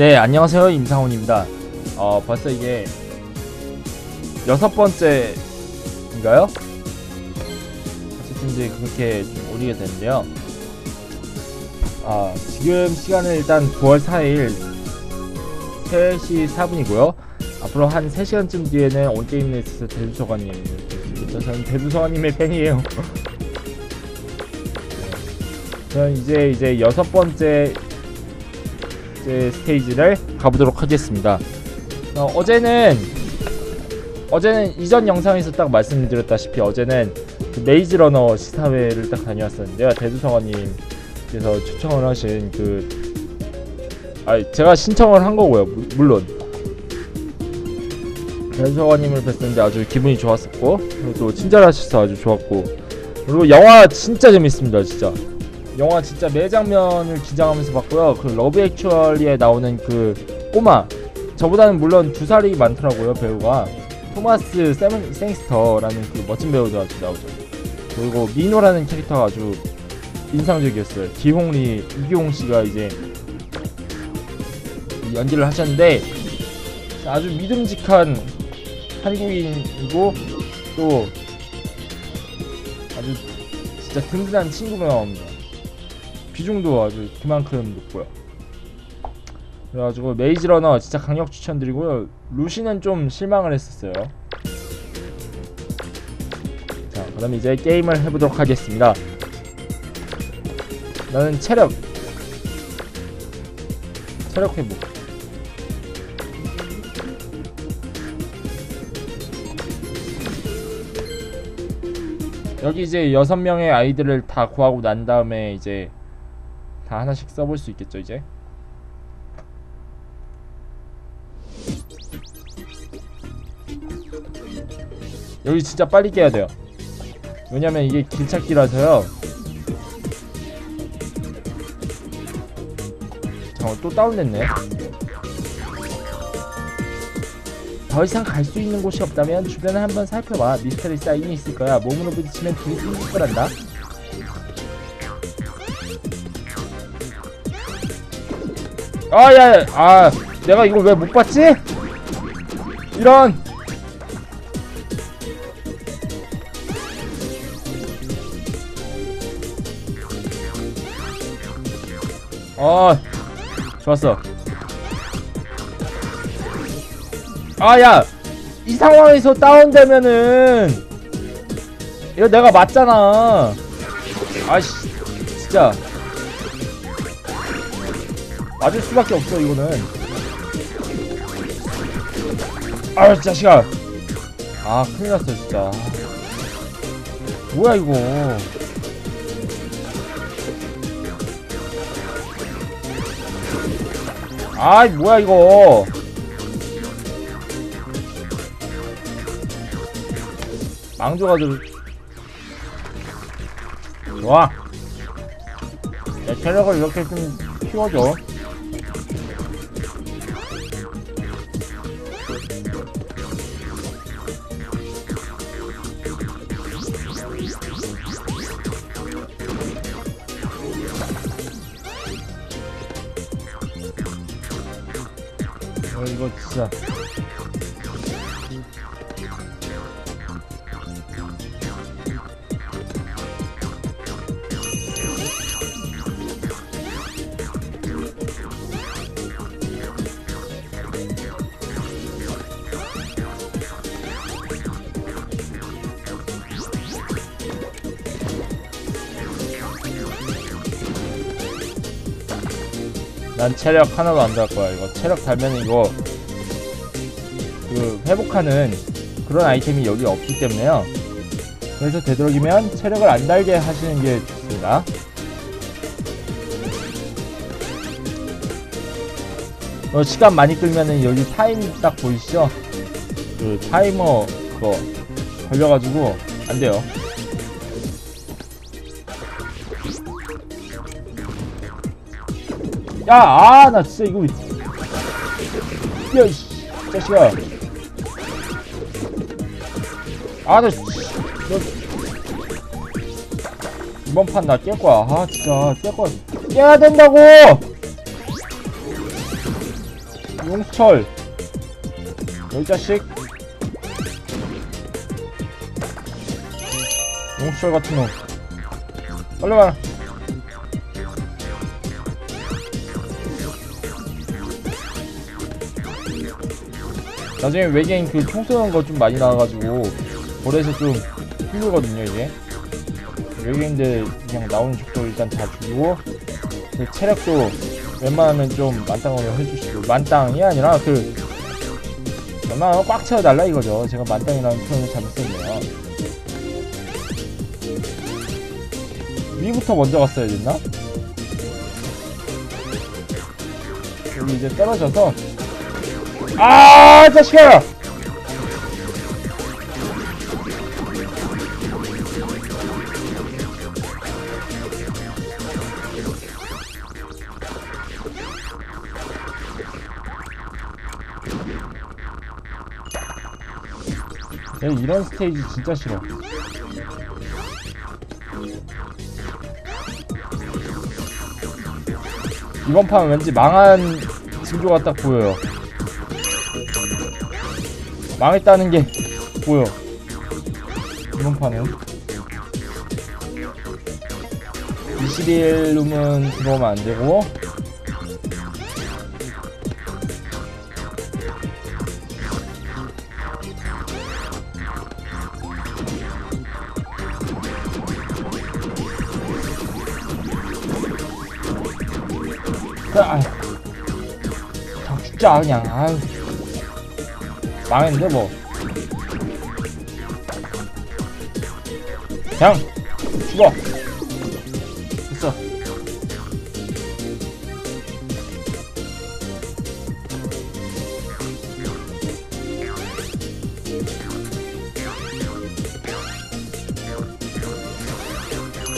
네, 안녕하세요. 임상훈입니다. 어, 벌써 이게 여섯 번째인가요? 어쨌든 이제 그렇게 좀 올리게 됐는데요. 아, 지금 시간은 일단 9월 4일 3시 4분이고요. 앞으로 한 3시간쯤 뒤에는 온게임리스트 대두서관님 저는 대두서관님의 팬이에요. 네. 저는 이제 이제 여섯 번째 스테이지를 가보도록 하겠습니다. 어, 어제는 어제는 이전 영상에서 딱 말씀드렸다시피 어제는 그 메이즈 러너 시사회를 딱 다녀왔었는데요. 대두성화님께서 초청을 하신 그 아, 제가 신청을 한 거고요. 무- 물론 대두성화님을 뵀었는데 아주 기분이 좋았었고 그리고 또 친절하셔서 아주 좋았고 그리고 영화 진짜 재밌습니다. 진짜. 영화 진짜 매 장면을 긴장하면서 봤고요. 그 러브 액츄얼리에 나오는 그 꼬마 저보다는 물론 두 살이 많더라고요 배우가 토마스 세븐 생스터라는 그 멋진 배우도 아주 나오죠. 그리고 미노라는 캐릭터가 아주 인상적이었어요. 기홍리 이기홍 씨가 이제 이 연기를 하셨는데 아주 믿음직한 한국인이고 또 아주 진짜 든든한 친구가 나옵니다. 비중도 아주 그만큼 높고요. 그래가지고 메이즈 러너 진짜 강력 추천드리고요. 루시는 좀 실망을 했었어요. 자, 그럼 이제 게임을 해보도록 하겠습니다. 나는 체력 체력 회복. 여기 이제 여섯 명의 아이들을 다 구하고 난 다음에 이제 다 하나씩 써볼 수 있겠죠 이제? 여기 진짜 빨리 깨야 돼요. 왜냐면 이게 길찾기라서요. 잠깐 또 다운됐네. 더 이상 갈 수 있는 곳이 없다면 주변을 한번 살펴봐. 미스터리 사인이 있을 거야. 몸으로 부딪히면 둘이 생길 거란다 아, 야, 야, 아, 내가 이걸 왜 못 봤지? 이런. 어, 좋았어. 아, 야, 이 상황에서 다운되면은 이거 내가 맞잖아. 아씨, 진짜. 맞을 수밖에 없어 이거는. 아유 자식아. 아 큰일났어 진짜. 뭐야 이거. 아이 뭐야 이거. 망줘가지고 좋아. 내 체력을 이렇게 좀 키워줘 난 체력 하나도 안 달 거야. 이거 체력 달면 이거 그 회복하는 그런 아이템이 여기 없기 때문에요. 그래서 되도록이면 체력을 안 달게 하시는 게 좋습니다. 어, 시간 많이 끌면은 여기 타임 딱 보이시죠? 그 타이머 그거 걸려가지고 안 돼요 야, 아, 나 진짜 이거. 야, 이 자식아. 아, 나, 씨, 너. 이번 판 나 깰 거야. 아, 진짜. 깰 거야. 깨야 된다고! 용수철 여기 자식 용수철 같은 놈 빨리 와라 나중에 외계인 그 총 쏘는 거 좀 많이 나와가지고 볼에서 좀 힘들거든요 이게. 외계인들 그냥 나오는 적도 일단 다 죽이고 그 체력도 웬만하면 좀 만땅으로 해주시고 만땅이 아니라 그 웬만하면 꽉 채워달라 이거죠. 제가 만땅이라는 표현을 잘못 썼네요. 위부터 먼저 갔어야 됐나? 여기 이제 떨어져서 아 자식아! 얘 이런 스테이지 진짜 싫어. 이번 판 왠지 망한 징조가 딱 보여요 망했다는 게 보여 이번 판은 21룸은 들어오면 안 되고. 아, 자, 죽자 그냥 아유. 망했는데 뭐. 그냥 죽어. 됐어.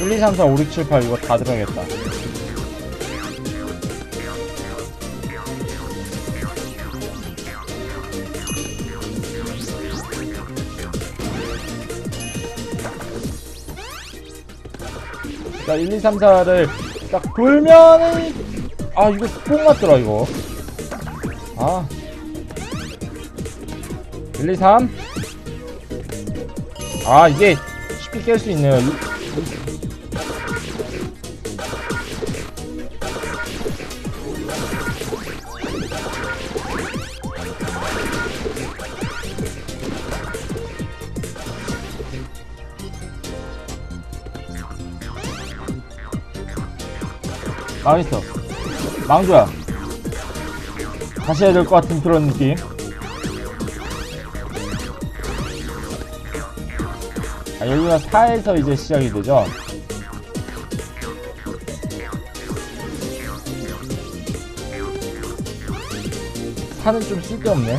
일, 이, 삼, 사, 오, 육, 칠, 팔 이거 다 들어야겠다 자, 1, 2, 3, 4를 딱 돌면은 아 이거 뽕 맞더라 이거. 아. 1, 2, 3 아, 이게 쉽게 깰 수 있네요 망했어. 망조야. 다시 해야 될 것 같은 그런 느낌. 아, 여기가 4에서 이제 시작이 되죠? 사는 좀 쓸데없네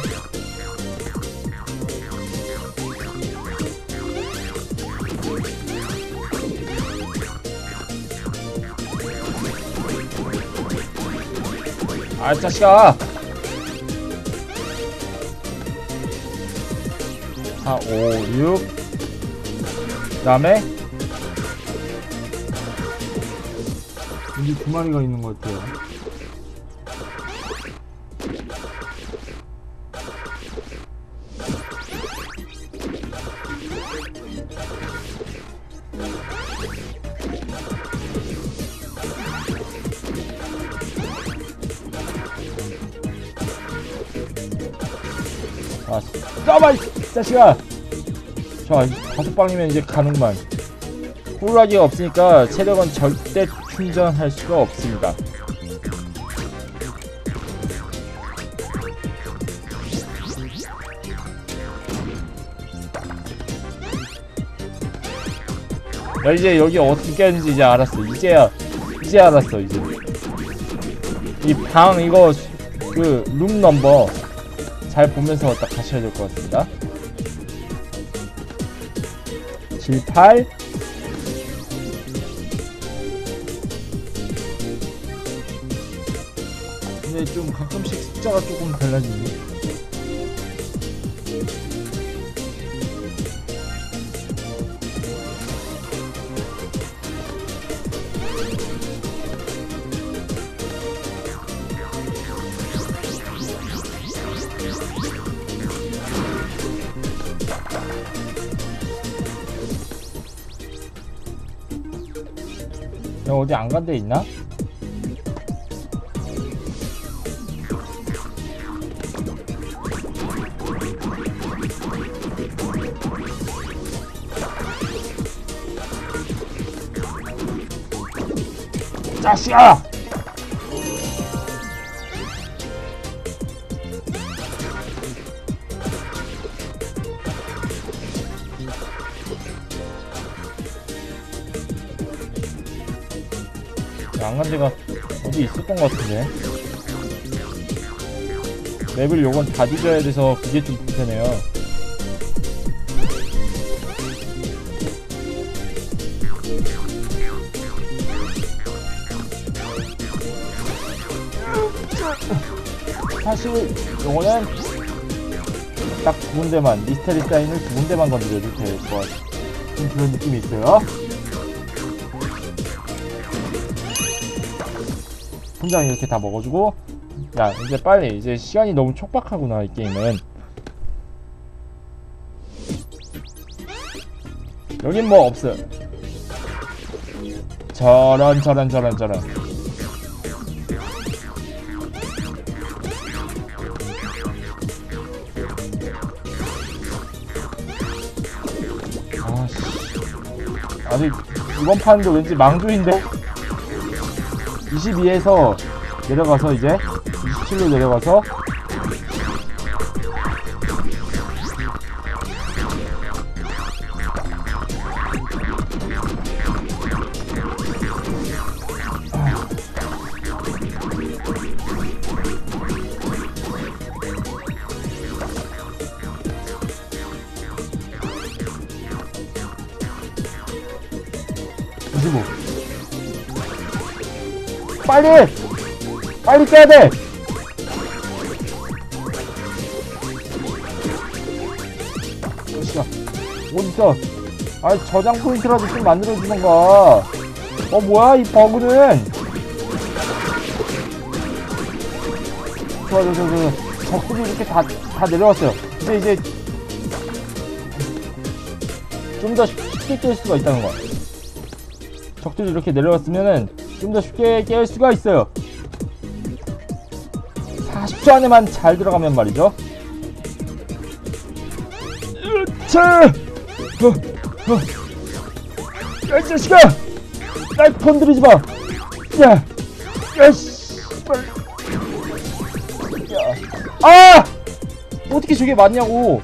아 자식아 4, 5, 6 그 다음에 여기 두 마리가 있는 것 같아요 싸봐 이 자식아. 자 다섯 방이면 이제 가는구만. 호루라기가 없으니까 체력은 절대 충전할 수가 없습니다. 야 이제 여기 어떻게 깨는지 이제 알았어. 이제야 이제 알았어 이제. 이 방 이거 그 룸 넘버 잘 보면서 딱 가셔야 될 것 같습니다. 7, 8 근데 좀 가끔씩 숫자가 조금 달라지네 어디 안 간 데 있나? 자식아! 안간 데가 어디 있었던 것 같은데. 맵을 요건 다 뒤져야 돼서 그게 좀 불편해요. 사실 요거는 딱 두 군데만 미스테리 사인을 두 군데만 건드려도 될 것 같은 그런 느낌이 있어요 통장 이렇게 다 먹어주고 야 이제 빨리 이제 시간이 너무 촉박하구나 이 게임은. 여긴 뭐 없어요 저런 저런 저런 저런. 아씨. 아직 이번 판도 왠지 망조인데 22에서 내려가서 이제 27로 내려가서 빨리! 빨리 깨야 돼! 어씨야 어딨어 아 저장 포인트라도 좀 만들어주던가? 어 뭐야 이 버그는? 좋아 좋아 좋아 좋아. 적들이 이렇게 다, 다 내려왔어요. 이제 이제 좀 더 쉽게 깰 수가 있다는 거야 적들이 이렇게 내려왔으면은 좀 더 쉽게 깰 수가 있어요. 40초 안에만 잘 들어가면 말이죠. 으차! 어, 어. 야, 이 자식아! 날 건드리지 마! 야, 야, 씨발. 야, 아! 어떻게 저게 맞냐고.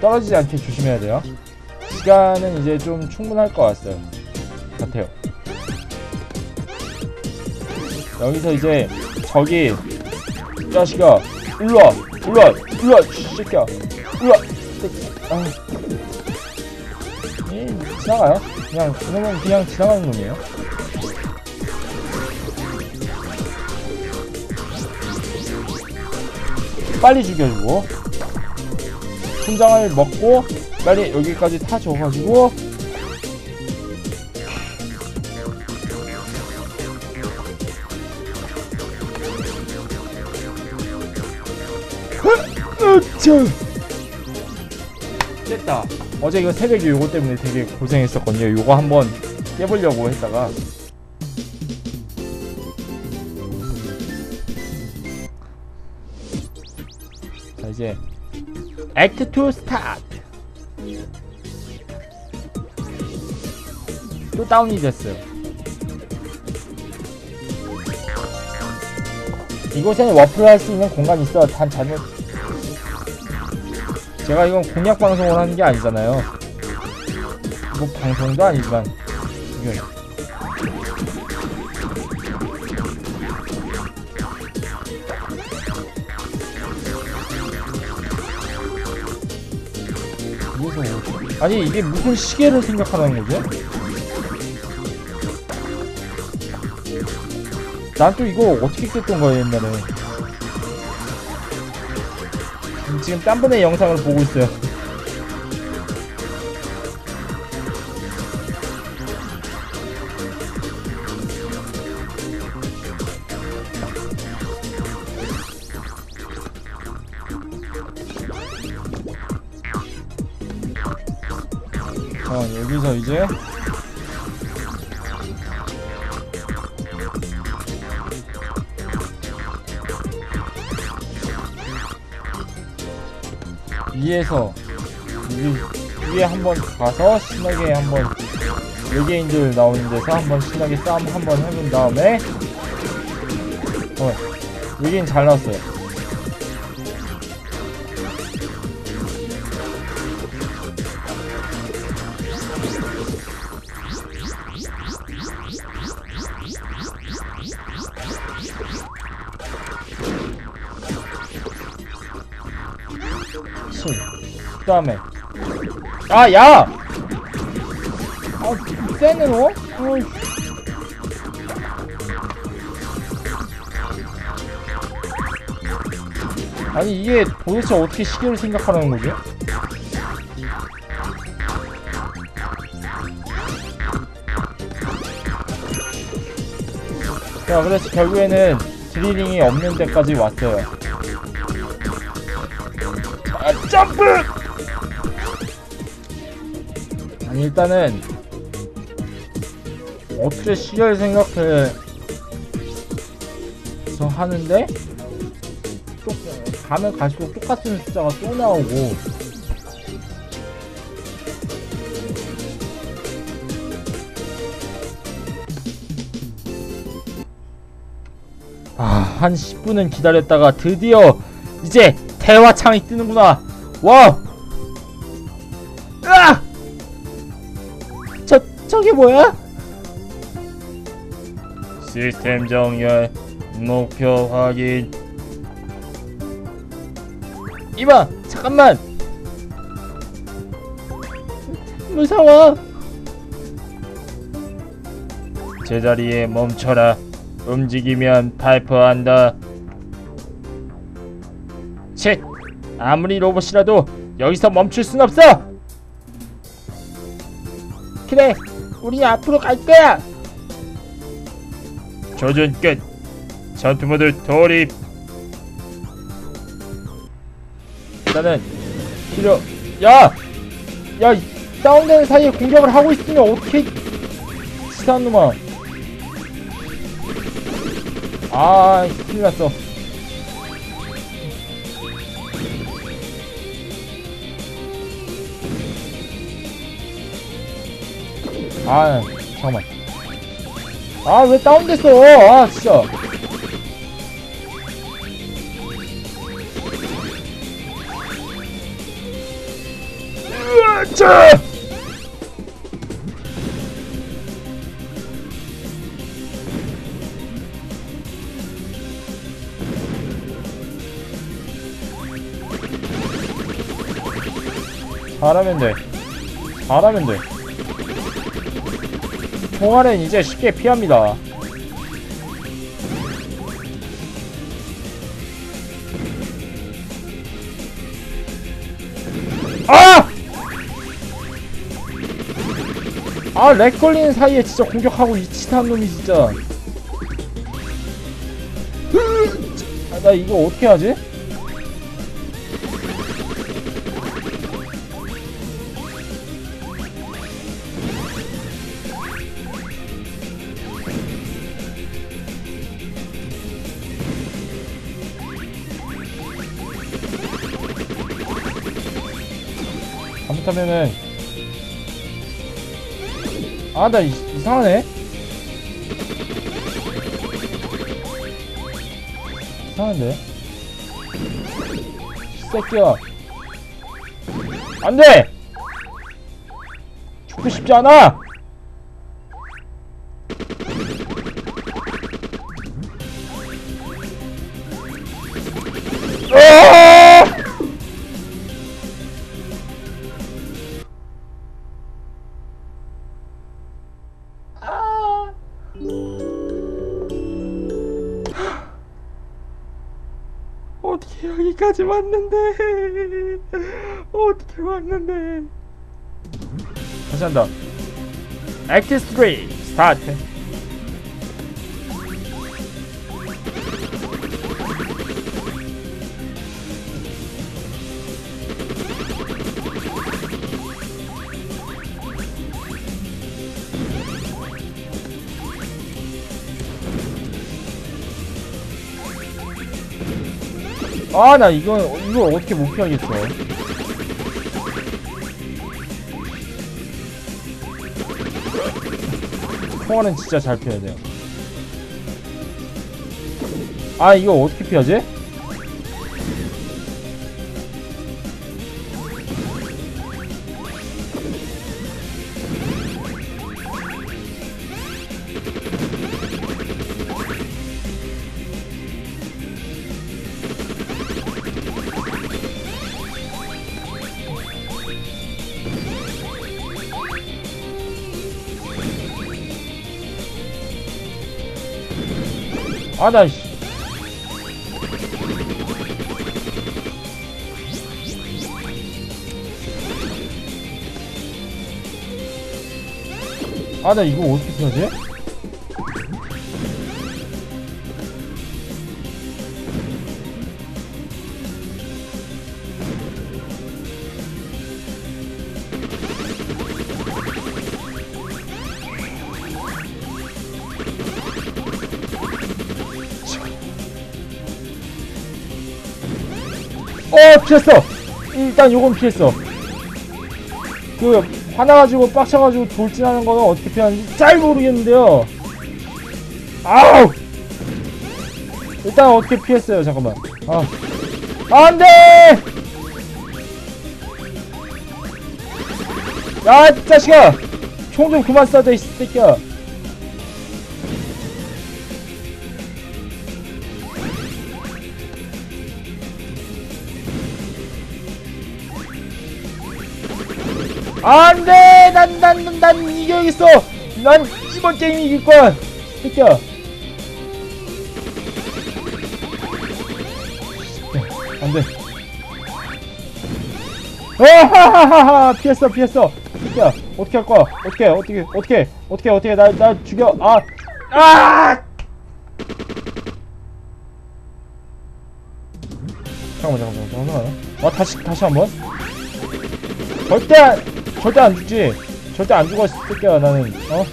떨어지지 않게 조심해야 돼요 시간은 이제 좀 충분할 것 같아요. 같아요. 여기서 이제 저기 이 자식아 일로 와 일로 와 일로와 이 새끼야 일로와 이 새끼. 아. 이 지나가요. 그냥 그러면 그냥 지나가는 놈이에요. 빨리 죽여주고 훈장을 먹고 빨리 여기까지 타 줘가지고. 으차 깼다. 어제 이거 새벽에 요거 때문에 되게 고생했었거든요. 요거 한번 깨보려고 했다가. 자 이제 액트 2 스타트 또 다운이 됐어요. 이곳에는 워프를 할 수 있는 공간이 있어 단 잘못. 제가 이건 공약 방송을 하는 게 아니잖아요. 뭐 방송도 아니지만. 이게 무슨 아니 이게 무슨 시계를 생각하는 거지? 난 또 이거 어떻게 깼던 거야 옛날에. 지금 딴 분의 영상을 보고 있어요. 자 여기서 이제 위에서 위, 위에 한번 가서 신나게 한번 외계인들 나오는 데서 한번 신나게 싸움 한번 해본 다음에 어 외계인 잘 나왔어요 다음에 아 야! 아 쎄네 너? 어이. 아니 이게 도대체 어떻게 시계를 생각하라는 거지? 자 그래서 결국에는 드리링이 없는 데까지 왔어요 아 점프! 일단은 어떻게 시계를 생각해서 하는데 또 가면 갈수록 똑같은 숫자가 또 나오고 아, 한 10분은 기다렸다가 드디어 이제 대화창이 뜨는구나. 와! 으아! 저, 저게 뭐야? 시스템 정렬, 목표 확인. 이봐, 잠깐만! 무서워! 제자리에 멈춰라. 움직이면 발포한다. 쳇! 아무리 로봇이라도 여기서 멈출 순 없어! 그래, 우리 앞으로 갈 거야! 조준 끝! 전투 모드 돌입! 일단은 필요 야! 야! 이 다운되는 사이에 공격을 하고 있으면 어떻게 치사한 놈아 아 큰일 났어 아 잠깐만. 아 왜 다운됐어? 아 진짜. 으아차! 잘하면 돼. 잘하면 돼 총알은 이제 쉽게 피합니다 아! 아, 렉 걸리는 사이에 진짜 공격하고 이 치사한 놈이 진짜. 아, 나 이거 어떻게 하지? 하면은. 아 나 이상하네. 이상한데? 이 새끼야. 안돼! 죽고 싶지 않아! 여기까지 왔는데. 어떻게 왔는데. 다시 한다. 액트 3 스타트 아 나 이거 이걸 어떻게 못 피하겠어 총알은 진짜 잘 피해야 돼요 아 이거 어떻게 피하지? 아나 씨. 아, 나 이거 어떻게 피하지? 피했어! 일단 요건 피했어. 그, 화나가지고 빡쳐가지고 돌진하는 거는 어떻게 피하는지 잘 모르겠는데요. 아우! 일단 어떻게 피했어요, 잠깐만. 아. 안 돼! 야, 이 자식아! 총 좀 그만 쏴줘, 이 새끼야. 안 돼! 난, 난, 난, 난 이겨야겠어! 난 이번 게임 이길 거야! 새끼야! 안 돼. 아하하하하! 피했어, 피했어! 새끼야, 어떻게 할 거야? 어떻게, 어떻게, 어떻게, 어떻게, 어떻게, 나, 나 죽여! 아! 아! 잠깐만, 잠깐만, 잠깐만. 와, 다시, 다시 한 번. 절대 안, 절대 안 죽지. 절대 안 죽어, 이 새끼야, 나는. 어?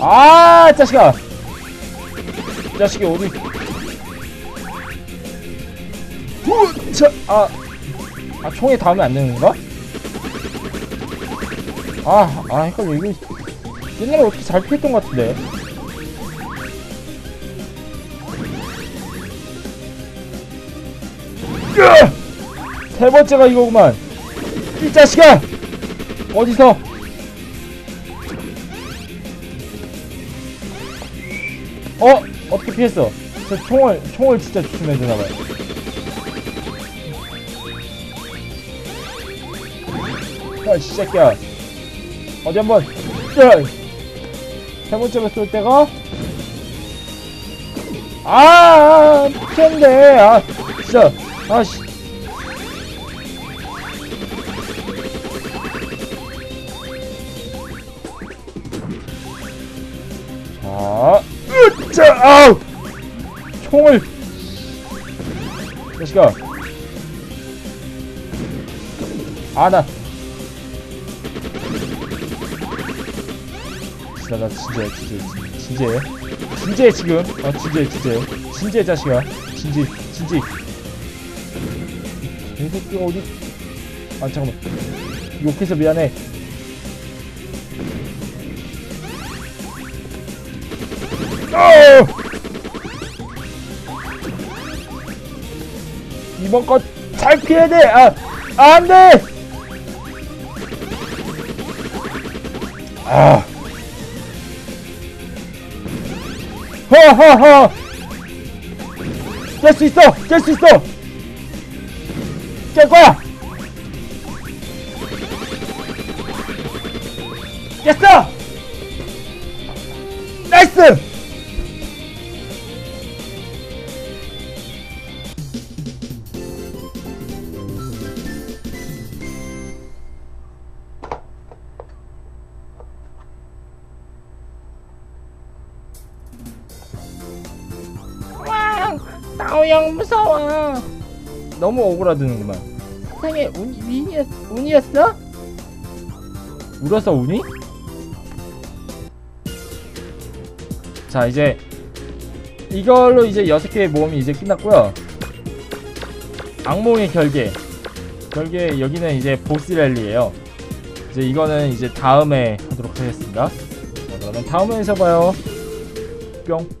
아, 이 자식아! 이 자식이 어디. 후! 차, 아. 아, 총에 닿으면 안 되는 건가? 아, 아, 헷갈려. 이거 옛날에 어떻게 잘 피했던 것 같은데. 세 번째가 이거구만. 이 자식아! 어디서? 어? 어떻게 피했어? 저 총을, 총을 진짜 조심해야 되나봐요. 야, 이 새끼야. 어디 한번 야! 세 번째로 쏠 때가? 아 미쳤네. 아 진짜. 아씨. 자 으짜 아우! 총을. 자식아 아나 나 진짜 진짜 진짜 진짜 지금 아 진짜 진짜 진짜 자식아 진짜 진짜 이 새끼 어디 아 잠깐만 욕해서 미안해 어! 이번 거 잘 피해야 돼! 아! 안 돼! 아! 허허허! 깰 수 있어! 깰 수 있어! 깰 거야! 깼어! 나이스! 너무 오그라드는구만 세상에 운, 운이었, 운이었어? 울어서 우니? 자 이제 이걸로 이제 여섯 개의 모험이 이제 끝났고요. 악몽의 결계. 결계 여기는 이제 보스 랠리예요. 이제 이거는 이제 다음에 하도록 하겠습니다. 자, 그러면 다음에서 봐요. 뿅.